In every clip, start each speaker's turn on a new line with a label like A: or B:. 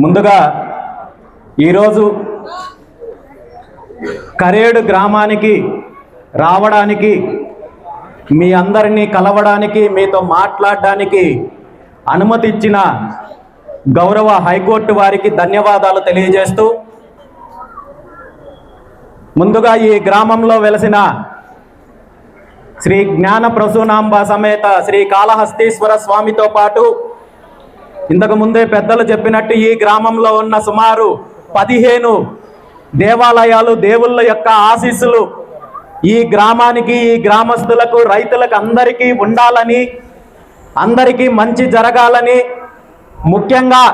A: ముందుగా ఈరోజు కరేడు గ్రామానికి రావడానికి మీ అందరినీ కలవడానికి మీతో మాట్లాడడానికి అనుమతి ఇచ్చిన గౌరవ హైకోర్టు వారికి ధన్యవాదాలు తెలియజేస్తూ ముందుగా ఈ గ్రామంలో వెలసిన శ్రీ జ్ఞాన ప్రసూనాంబ సమేత శ్రీ కాళహస్తీశ్వర స్వామితో పాటు ఇంతకు ముందే పెద్దలు చెప్పినట్టు ఈ గ్రామంలో ఉన్న సుమారు పదిహేను దేవాలయాలు దేవుళ్ళ యొక్క ఆశీస్సులు ఈ గ్రామానికి ఈ గ్రామస్తులకు రైతులకు అందరికీ ఉండాలని అందరికీ మంచి జరగాలని ముఖ్యంగా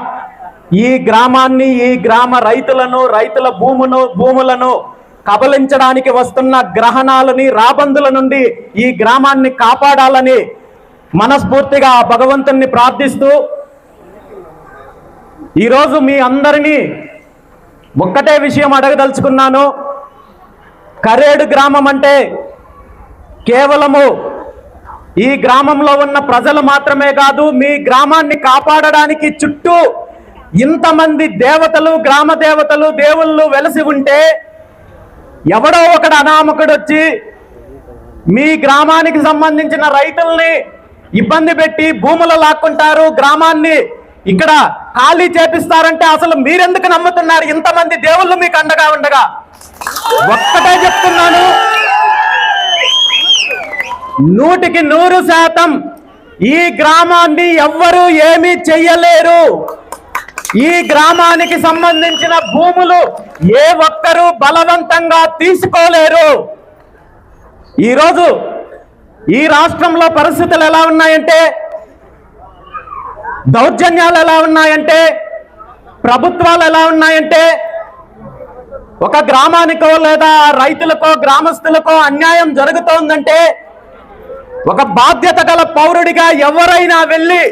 A: ఈ గ్రామాన్ని ఈ గ్రామ రైతులను రైతుల భూమును భూములను కబలించడానికి వస్తున్న గ్రహణాలని రాబందుల నుండి ఈ గ్రామాన్ని కాపాడాలని మనస్ఫూర్తిగా భగవంతుణ్ణి ప్రార్థిస్తూ ఈరోజు మీ అందరినీ ఒక్కటే విషయం అడగదలుచుకున్నాను. కరేడు గ్రామం అంటే కేవలము ఈ గ్రామంలో ఉన్న ప్రజలు మాత్రమే కాదు మీ గ్రామాన్ని కాపాడడానికి చుట్టూ ఇంతమంది దేవతలు గ్రామ దేవతలు దేవుళ్ళు వెలసి ఉంటే ఎవడో ఒకడు అనామకుడు వచ్చి మీ గ్రామానికి సంబంధించిన రైతుల్ని ఇబ్బంది పెట్టి భూములు లాక్కుంటారు గ్రామాన్ని ఇక్కడ ఖాళీ చేపిస్తారంటే అసలు మీరెందుకు నమ్ముతున్నారు? ఇంతమంది దేవుళ్ళు మీకు అండగా ఉండగా. ఒక్కటే చెప్తున్నాను. నూటికి నూరు శాతం ఈ గ్రామాన్ని ఎవ్వరూ ఏమీ చెయ్యలేరు. ఈ గ్రామానికి సంబంధించిన భూములు ఏ ఒక్కరూ బలవంతంగా తీసుకోలేరు. ఈరోజు ఈ రాష్ట్రంలో పరిస్థితులు ఎలా ఉన్నాయంటే దౌర్జన్యాలు ఎలా ఉన్నాయంటే ప్రభుత్వాలు ఎలా ఉన్నాయంటే ఒక గ్రామానికో లేదా రైతులకో గ్రామస్తులకో అన్యాయం జరుగుతోందంటే ఒక బాధ్యత గల పౌరుడిగా ఎవరైనా వెళ్ళి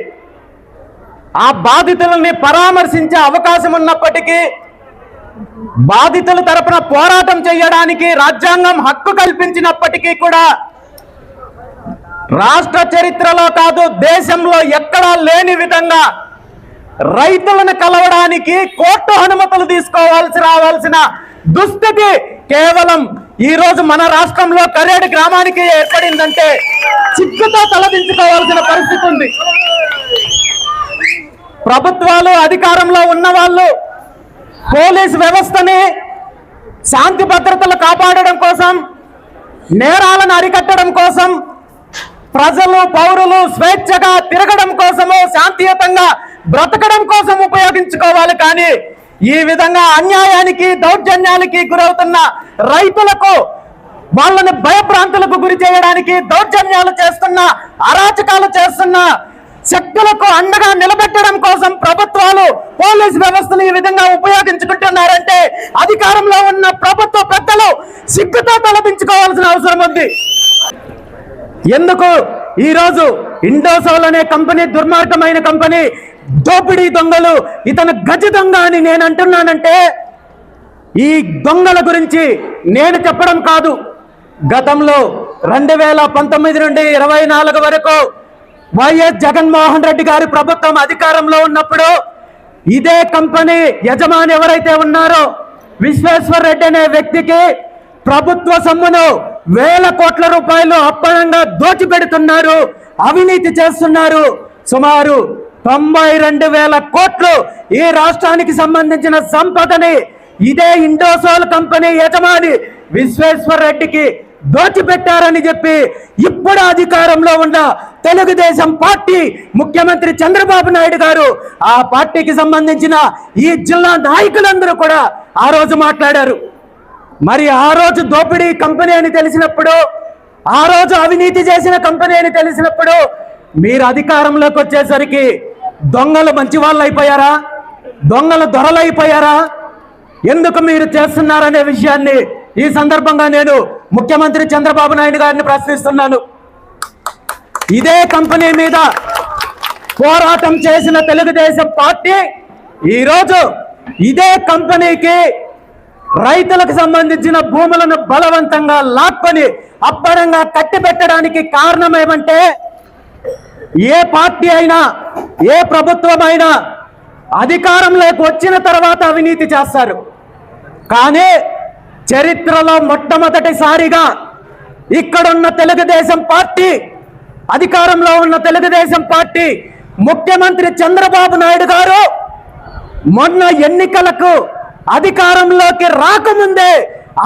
A: ఆ బాధితులని పరామర్శించే అవకాశం ఉన్నప్పటికీ బాధితుల తరపున పోరాటం చేయడానికి రాజ్యాంగం హక్కు కల్పించినప్పటికీ కూడా రాష్ట్ర చరిత్రలో కాదు దేశంలో ఎక్కడా లేని విధంగా రైతులను కలవడానికి కోర్టు అనుమతులు తీసుకోవాల్సి రావాల్సిన దుస్థితి కేవలం ఈ రోజు మన రాష్ట్రంలో కరేడు గ్రామానికి ఏర్పడిందంటే చిక్కుతో తలదించుకోవాల్సిన పరిస్థితి ఉంది. ప్రభుత్వాలు అధికారంలో ఉన్న వాళ్ళు పోలీస్ వ్యవస్థని శాంతి భద్రతలు కాపాడడం కోసం నేరాలను అరికట్టడం కోసం ప్రజలు పౌరులు స్వేచ్ఛగా తిరగడం కోసము శాంతియుతంగా బ్రతకడం కోసం ఉపయోగించుకోవాలి. కానీ ఈ విధంగా అన్యాయానికి దౌర్జన్యాలకి గురవుతున్న రైతులకు వాళ్ళని భయభ్రాంతులకు గురి చేయడానికి దౌర్జన్యాలు చేస్తున్న అరాచకాలు చేస్తున్న శక్తులకు అండగా నిలబెట్టడం కోసం ప్రభుత్వాలు పోలీస్ వ్యవస్థను ఈ విధంగా ఉపయోగించుకుంటున్నారంటే అధికారంలో ఉన్న ప్రభుత్వ పెద్దలు సిగ్గుతో తలపించుకోవాల్సిన అవసరం ఉంది. ఎందుకు? ఈరోజు ఇండోసోల్ అనే కంపెనీ దుర్మార్గమైన కంపెనీ దోపిడీ దొంగలు ఇతను గజ దొంగ అని నేను అంటున్నానంటే ఈ దొంగల గురించి నేను చెప్పడం కాదు. గతంలో రెండు వేల పంతొమ్మిది నుండి ఇరవై నాలుగు వరకు వైఎస్ జగన్మోహన్ రెడ్డి గారి ప్రభుత్వం అధికారంలో ఉన్నప్పుడు ఇదే కంపెనీ యజమాని ఎవరైతే ఉన్నారో విశ్వేశ్వర్ రెడ్డి అనే వ్యక్తికి ప్రభుత్వ సొమ్మును వేల కోట్ల రూపాయలు అప్పనంగా దోచిపెడుతున్నారు అవినీతి చేస్తున్నారు. సుమారు తొంభై రెండు వేల కోట్లు ఈ రాష్ట్రానికి సంబంధించిన సంపదని ఇదే ఇండోసోల్ కంపెనీ యజమాని విశ్వేశ్వర్ రెడ్డికి దోచిపెట్టారని చెప్పి ఇప్పుడు అధికారంలో ఉన్న తెలుగుదేశం పార్టీ ముఖ్యమంత్రి చంద్రబాబు నాయుడు గారు ఆ పార్టీకి సంబంధించిన ఈ జిల్లా నాయకులందరూ కూడా ఆ రోజు మాట్లాడారు. మరి ఆ రోజు దోపిడీ కంపెనీ అని తెలిసినప్పుడు ఆ రోజు అవినీతి చేసిన కంపెనీ అని తెలిసినప్పుడు మీరు అధికారంలోకి వచ్చేసరికి దొంగలు మంచి వాళ్ళు అయిపోయారా? దొంగలు దొరలు అయిపోయారా? ఎందుకు మీరు చేస్తున్నారనే విషయాన్ని ఈ సందర్భంగా నేను ముఖ్యమంత్రి చంద్రబాబు నాయుడు గారిని ప్రశ్నిస్తున్నాను. ఇదే కంపెనీ మీద పోరాటం చేసిన తెలుగుదేశం పార్టీ ఈరోజు ఇదే కంపెనీకి రైతులకు సంబంధించిన భూములను బలవంతంగా లాక్కొని అప్పడంగా కట్టిపెట్టడానికి కారణం ఏమంటే ఏ పార్టీ అయినా ఏ ప్రభుత్వం అయినా అధికారంలోకి వచ్చిన తర్వాత అవినీతి చేస్తారు. కానీ చరిత్రలో మొట్టమొదటిసారిగా ఇక్కడున్న తెలుగుదేశం పార్టీ అధికారంలో ఉన్న తెలుగుదేశం పార్టీ ముఖ్యమంత్రి చంద్రబాబు నాయుడు గారు మొన్న ఎన్నికలకు అధికారంలోకి రాకముందే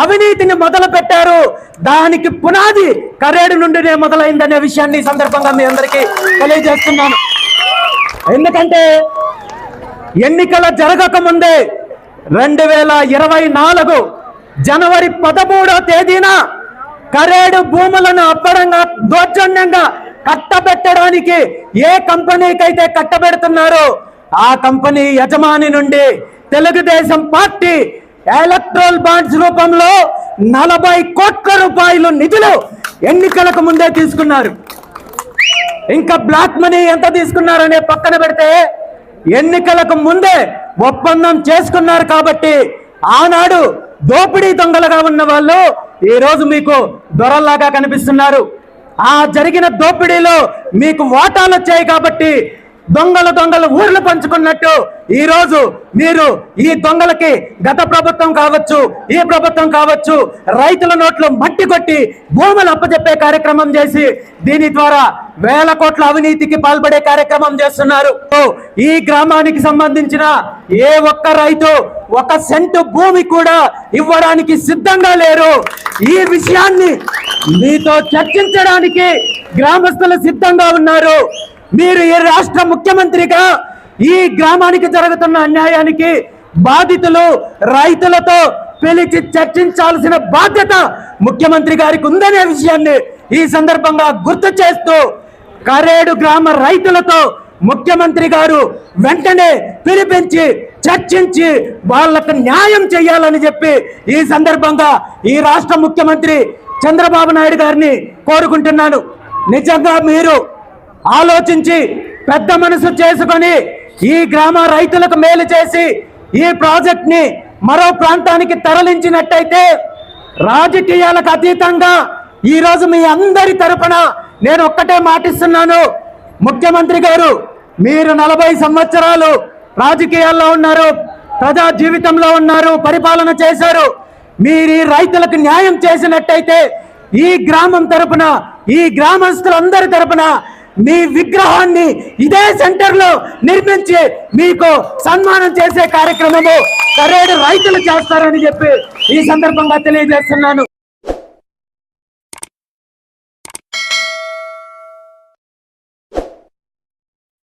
A: అవినీతిని మొదలు పెట్టారు దానికి పునాది కరేడు నుండినే మొదలైందనే విషయాన్ని ఈ సందర్భంగా మీ అందరికీ తెలియజేస్తున్నాను. ఎందుకంటే ఎన్నికల జరగక ముందే రెండు వేల ఇరవై నాలుగు జనవరి పదమూడో తేదీన కరేడు భూములను అప్పడంగా దౌర్జన్యంగా కట్టబెట్టడానికి ఏ కంపెనీకైతే కట్టబెడుతున్నారో ఆ కంపెనీ యజమాని నుండి తెలుగుదేశం పార్టీ ఎలక్ట్రల్ బాండ్స్ రూపంలో నలభై కోట్ల రూపాయలు నిధులు ఎన్నికలకు ముందే తీసుకున్నారు. ఇంకా బ్లాక్ మనీ ఎంత తీసుకున్నారనే పక్కన పెడితే ఎన్నికలకు ముందే ఒప్పందం చేసుకున్నారు కాబట్టి ఆనాడు దోపిడీ దొంగలుగా ఉన్న వాళ్ళు ఈరోజు మీకు దొరల్లాగా కనిపిస్తున్నారు. ఆ జరిగిన దోపిడీలో మీకు వాటాలు వచ్చాయి కాబట్టి దొంగలు దొంగలు ఊర్లు పంచుకున్నట్టు ఈ రోజు మీరు ఈ దొంగలకి గత ప్రభుత్వం కావచ్చు ఈ ప్రభుత్వం కావచ్చు రైతుల నోట్లు మట్టి కొట్టి భూములు అప్పచెప్పే కార్యక్రమం చేసి దీని ద్వారా వేల కోట్ల అవినీతికి పాల్పడే కార్యక్రమం చేస్తున్నారు. ఈ గ్రామానికి సంబంధించిన ఏ ఒక్క రైతు ఒక సెంటు భూమి కూడా ఇవ్వడానికి సిద్ధంగా లేరు. ఈ విషయాన్ని మీతో చర్చించడానికి గ్రామస్తులు సిద్ధంగా ఉన్నారు. మీరు ఈ రాష్ట్ర ముఖ్యమంత్రిగా ఈ గ్రామానికి జరుగుతున్న అన్యాయానికి బాధితులు రైతులతో పిలిచి చర్చించాల్సిన బాధ్యత ముఖ్యమంత్రి గారికి ఉందనే విషయాన్ని ఈ సందర్భంగా గుర్తు చేస్తూ కరేడు గ్రామ రైతులతో ముఖ్యమంత్రి గారు వెంటనే పిలిపించి చర్చించి వాళ్ళకు న్యాయం చేయాలని చెప్పి ఈ సందర్భంగా ఈ రాష్ట్ర ముఖ్యమంత్రి చంద్రబాబు నాయుడు గారిని కోరుకుంటున్నాను. నిజంగా మీరు ఆలోచించి పెద్ద మనసు చేసుకొని ఈ గ్రామ రైతులకు మేలు చేసి ఈ ప్రాజెక్ట్ని మరో ప్రాంతానికి తరలించినట్టయితే రాజకీయాలకు అతీతంగా ఈ రోజు మీ అందరి తరపున నేను ఒక్కటే మాటిస్తున్నాను. ముఖ్యమంత్రి గారు మీరు నలభై సంవత్సరాలు రాజకీయాల్లో ఉన్నారు ప్రజా జీవితంలో ఉన్నారు పరిపాలన చేశారు. మీరు రైతులకు న్యాయం చేసినట్టయితే ఈ గ్రామం తరపున ఈ గ్రామస్తులందరి తరపున మీ విగ్రహాన్ని ఇదే సెంటర్లో నిర్మించి మీకు సన్మానం చేసే కార్యక్రమము కరేడు రైతులు చేస్తారని చెప్పి ఈ సందర్భంగా తెలియజేస్తున్నాను.